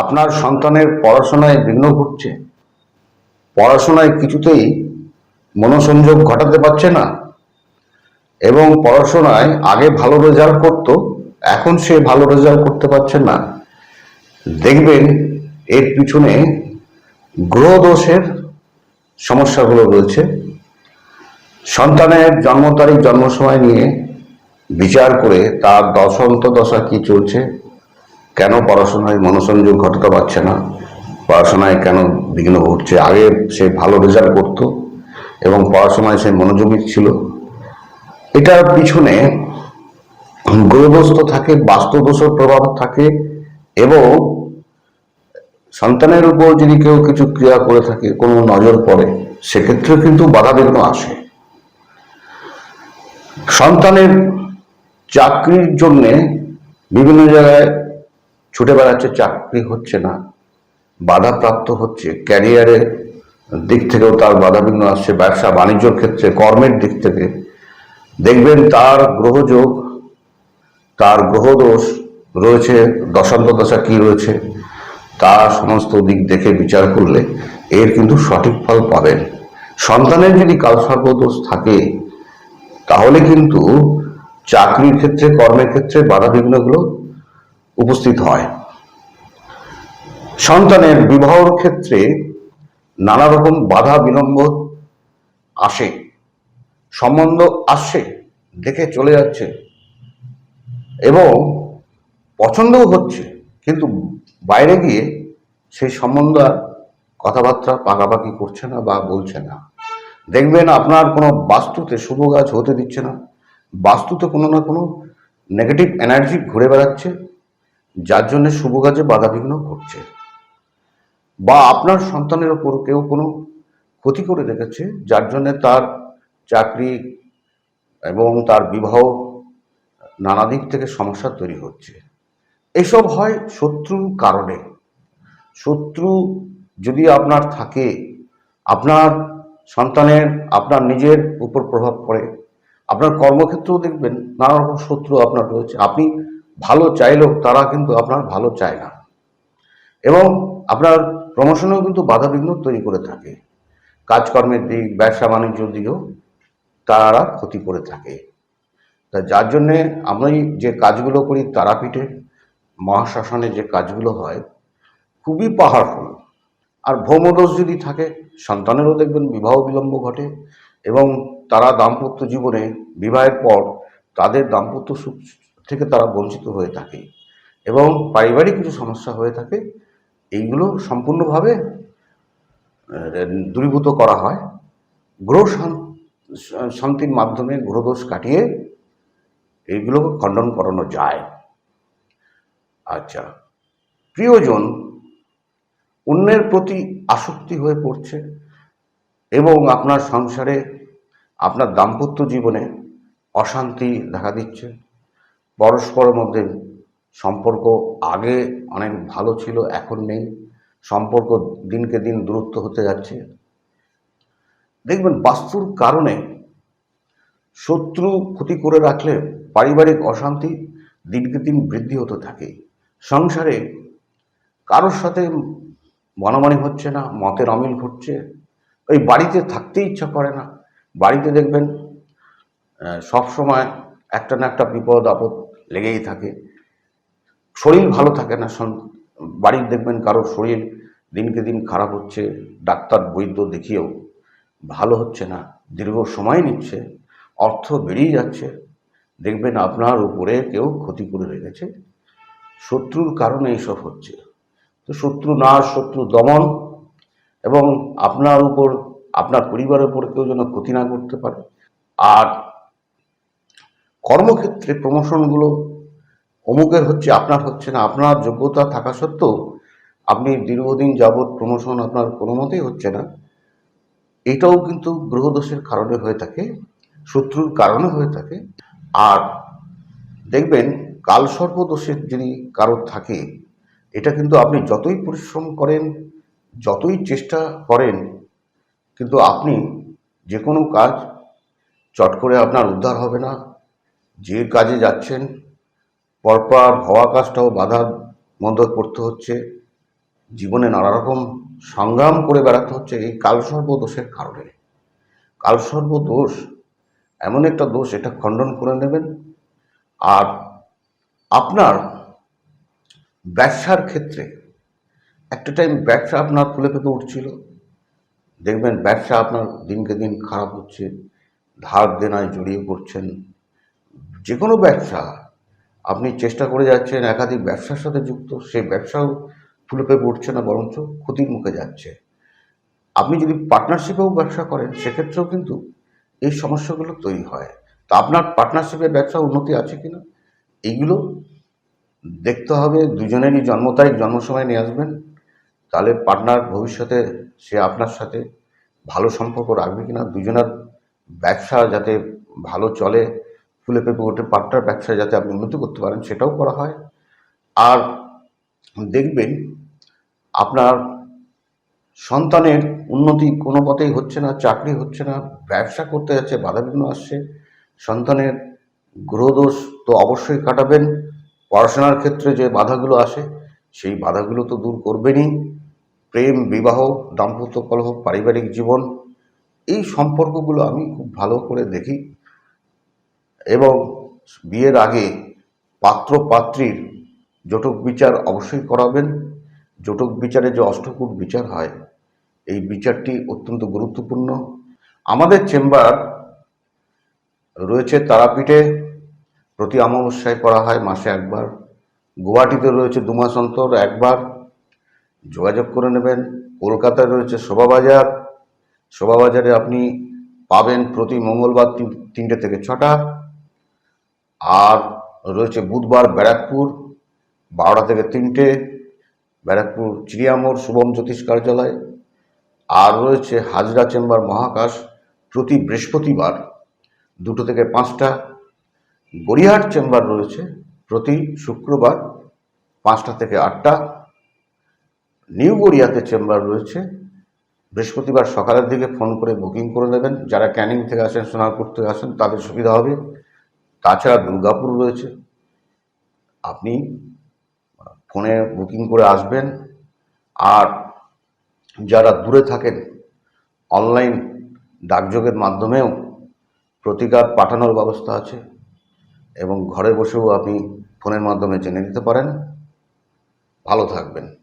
আপনার সন্তানের পড়াশোনায় বিঘ্ন ঘটছে। পড়াশোনায় কিছুতেই মনোসংযোগ ঘটাতে পারছে না। এবং পড়াশোনায় আগে ভালো রেজাল্ট করতো, এখন সে ভালো রেজাল্ট করতে পারছে না। দেখবেন, এর পিছনে গ্রহ দোষের সমস্যাগুলো রয়েছে। সন্তানের জন্ম তারিখ, জন্ম সময় নিয়ে বিচার করে তার দশন্ত দশা কি চলছে কেন পড়াশোনায় মনোসংযোগ ঘটাতে পারছে না? পড়াশোনায় কেন বিঘ্ন ঘটছে? আগে সে ভালো রেজাল্ট করতো এবং পড়াশোনায় সে মনোযোগী ছিল। এটার পিছনে গ্রহদোষ তো থাকে, বাস্তুদোষের প্রভাব থাকে এবং সন্তানের উপর যদি কেউ কিছু ক্রিয়া করে থাকে, কোনো নজর পড়ে সেক্ষেত্রে কিন্তু বাধা বিঘ্ন আসে। সন্তানের চাকরির জন্যে বিভিন্ন জায়গায় ছুটে বেড়াচ্ছে, চাকরি হচ্ছে না। বাধাপ্রাপ্ত হচ্ছে। ক্যারিয়ারের দিক থেকেও তার বাধাবিঘ্ন আসছে। ব্যবসা, বাণিজ্যর ক্ষেত্রে, কর্মের দিক থেকে। দেখবেন তার গ্রহযোগ, তার গ্রহদোষ রয়েছে। দশান্ত দশা কি রয়েছে, তা সমস্ত দিক দেখে বিচার করলে এর কিন্তু সঠিক ফল পাবেন। সন্তানের যদি কালসর্পদোষ থাকে, তাহলে কিন্তু চাকরির ক্ষেত্রে, কর্মের ক্ষেত্রে বাধা বিঘ্নগুলো উপস্থিত হয়। সন্তানের বিবাহর ক্ষেত্রে নানা রকম বাধা বিলম্ব আসে, সম্বন্ধ আসছে, দেখে চলে যাচ্ছে এবং পছন্দও হচ্ছে, কিন্তু বাইরে গিয়ে সেই সম্বন্ধ আর কথাবার্তা পাকাপাকি করছে না বা বলছে না। দেখবেন আপনার কোনো বাস্তুতে শুভ গাছ হতে দিচ্ছে না, বাস্তুতে কোনো না কোনো নেগেটিভ এনার্জি ঘুরে বেড়াচ্ছে যার জন্য শুভ কাজে বাধাবিঘ্ন ঘটছে। বা আপনার সন্তানের ওপর কেউ কোনো ক্ষতি করে রেখেছে, যার জন্য তার চাকরি এবং তার বিবাহ নানা দিক থেকে সমস্যা তৈরি হচ্ছে। এসব হয় শত্রুর কারণে। শত্রু যদি আপনার থাকে, আপনার সন্তানের, আপনার নিজের উপর প্রভাব পড়ে, আপনার কর্মক্ষেত্রেও দেখবেন নানা রকম শত্রু আপনার রয়েছে। আপনি ভালো চাইলেও তারা কিন্তু আপনার ভালো চায় না। এবং আপনার প্রমোশনেও কিন্তু বাধাবিঘ্ন তৈরি করে থাকে। কাজকর্মের দিক, ব্যবসা বাণিজ্যর দিকেও তারা ক্ষতি করে থাকে। তা যার জন্যে আমি যে কাজগুলো করি তারাপীঠে, মহাশ্মশানে যে কাজগুলো হয়, খুবই পাহাড়ফুল আর ভৌমদোষ যদি থাকে, সন্তানেরও দেখবেন বিবাহ বিলম্ব ঘটে এবং তারা দাম্পত্য জীবনে বিবাহের পর তাদের দাম্পত্য সুখ থেকে তারা বঞ্চিত হয়ে থাকে। এবং পারিবারিক কিছু সমস্যা হয়ে থাকে, এইগুলো সম্পূর্ণভাবে দূরীভূত করা হয়। গ্রহ শান- শান্তির মাধ্যমে গ্রহদোষ কাটিয়ে এইগুলোকে খণ্ডন করানো যায়। আচ্ছা প্রিয়জন অন্যের প্রতি আসক্তি হয়ে পড়ছে এবং আপনার সংসারে, আপনার দাম্পত্য জীবনে অশান্তি দেখা দিচ্ছে। পরস্পরের মধ্যে সম্পর্ক আগে অনেক ভালো ছিল, এখন নেই। সম্পর্ক দিনকে দিন দূরত্ব হতে যাচ্ছে। দেখবেন বাস্তুর কারণে শত্রু ক্ষতি করে রাখলে পারিবারিক অশান্তি দিনকে দিন বৃদ্ধি হতে থাকে। সংসারে কারোর সাথে মনামানি হচ্ছে না, মতের অমিল ঘটছে। ওই বাড়িতে থাকতে ইচ্ছা করে না। বাড়িতে দেখবেন সব সময় একটা না একটা বিপদ আপদ লেগেই থাকে। শরীর ভালো থাকে না বাড়ির দেখবেন কারোর শরীর দিনকে দিন খারাপ হচ্ছে, ডাক্তার বৈদ্য দেখিয়েও ভালো হচ্ছে না, দীর্ঘ সময় নিচ্ছে, অর্থ বেরিয়ে যাচ্ছে, দেখবেন আপনার উপরে কেউ ক্ষতি করে রেখেছে। শত্রুর কারণে এইসব হচ্ছে। তো শত্রু নাশ শত্রু দমন এবং আপনার উপর, আপনার পরিবারের উপর কেউ যেন ক্ষতি না করতে পারে। আর কর্মক্ষেত্রে প্রমোশনগুলো অমুকের হচ্ছে, আপনার হচ্ছে না। আপনার যোগ্যতা থাকা সত্ত্বেও আপনি দীর্ঘদিন যাবৎ প্রমোশন আপনার কোনো মতেই হচ্ছে না। এটাও কিন্তু গ্রহদোষের কারণে হয়ে থাকে, শত্রুর কারণে হয়ে থাকে। আর দেখবেন কালসর্পদোষের যদি কারোর থাকে, এটা কিন্তু আপনি যতই পরিশ্রম করেন, যতই চেষ্টা করেন, কিন্তু আপনি যে কোনো কাজ চট করে আপনার উদ্ধার হবে না। যে কাজে যাচ্ছেন, পরপর হওয়া কাজটাও বাধার মধ্যে পড়তে হচ্ছে। জীবনে নানা রকম সংগ্রাম করে বেড়াতে হচ্ছে এই কালসর্ব দোষের কারণে। কালসর্ব দোষ, এমন একটা দোষ, এটা খণ্ডন করে নেবেন। আর আপনার ব্যবসার ক্ষেত্রে, একটা টাইম ব্যবসা আপনার ফুলে ফেপে উঠছিল। দেখবেন ব্যবসা আপনার দিনকে দিন খারাপ হচ্ছে, ধার দেনায় জড়িয়ে পড়ছেন। যে কোনো ব্যবসা, আপনি চেষ্টা করে যাচ্ছেন একাধিক ব্যবসার সাথে যুক্ত, সেই ব্যবসাও ফুলে ফেপে উঠছে না, বরঞ্চ ক্ষতির মুখে যাচ্ছে। আপনি যদি পার্টনারশিপেও ব্যবসা করেন, সেক্ষেত্রেও কিন্তু এই সমস্যাগুলো তৈরি হয়। তো আপনার পার্টনারশিপের ব্যবসা উন্নতি আছে কিনা? এইগুলো দেখতে হবে। দুজনেরই জন্ম তারিখ, জন্ম সময় নিয়ে আসবেন। তাহলে পার্টনার ভবিষ্যতে সে আপনার সাথে ভালো সম্পর্ক রাখবে কিনা? দুজনের ব্যবসা যাতে ভালো চলে ফুলে পেঁপে ওঠে পার্টনার ব্যবসা যাতে আপনি উন্নতি করতে পারেন, সেটাও করা হয়। আর দেখবেন আপনার সন্তানের উন্নতি কোনো পথেই হচ্ছে না, চাকরি হচ্ছে না, ব্যবসা করতে যাচ্ছে, বাধাবিঘ্ন আসছে। সন্তানের গ্রহদোষ তো অবশ্যই কাটাবেন। পড়াশোনার ক্ষেত্রে যে বাধাগুলো আসে, সেই বাধাগুলো তো দূর করবেনই। প্রেম, বিবাহ, দাম্পত্য কলহ, পারিবারিক জীবন, এই সম্পর্কগুলো আমি খুব ভালো করে দেখি। এবং বিয়ের আগে পাত্র পাত্রীর জটক বিচার অবশ্যই করাবেন। জটক বিচারে যে অষ্টকূট বিচার হয়, এই বিচারটি অত্যন্ত গুরুত্বপূর্ণ। আমাদের চেম্বার রয়েছে তারাপীঠে, প্রতি অমাবস্যায় করা হয় মাসে একবার। গুয়াহাটিতে রয়েছে দু মাস অন্তর একবার। যোগাযোগ করে নেবেন। কলকাতায় রয়েছে শোভাবাজার। শোভাবাজারে আপনি পাবেন প্রতি মঙ্গলবার তিন তিনটে থেকে ছটা। আর রয়েছে বুধবার ব্যারাকপুর, বারোটা থেকে তিনটে, ব্যারাকপুর চিড়িয়ামোড় শুভম জ্যোতিষ কার্যালয়, আর রয়েছে হাজরা চেম্বার মহাকাশ প্রতি বৃহস্পতিবার দুটো থেকে পাঁচটা, গড়িয়াহাট চেম্বার রয়েছে প্রতি শুক্রবার পাঁচটা থেকে আটটা, নিউ গড়িয়াতে চেম্বার রয়েছে বৃহস্পতিবার সকালের দিকে ফোন করে বুকিং করে নেবেন। যারা ক্যানিং থেকে আসেন, সোনারপুর থেকে আসেন, তাদের সুবিধা হবে। তাছাড়া দুর্গাপুর রয়েছে। আপনি ফোনে বুকিং করে আসবেন। আর যারা দূরে থাকেন, অনলাইন ডাকযোগের মাধ্যমেও প্রতিকার পাঠানোর ব্যবস্থা আছে এবং ঘরে বসেও আপনি ফোনের মাধ্যমে জেনে নিতে পারেন। ভালো থাকবেন।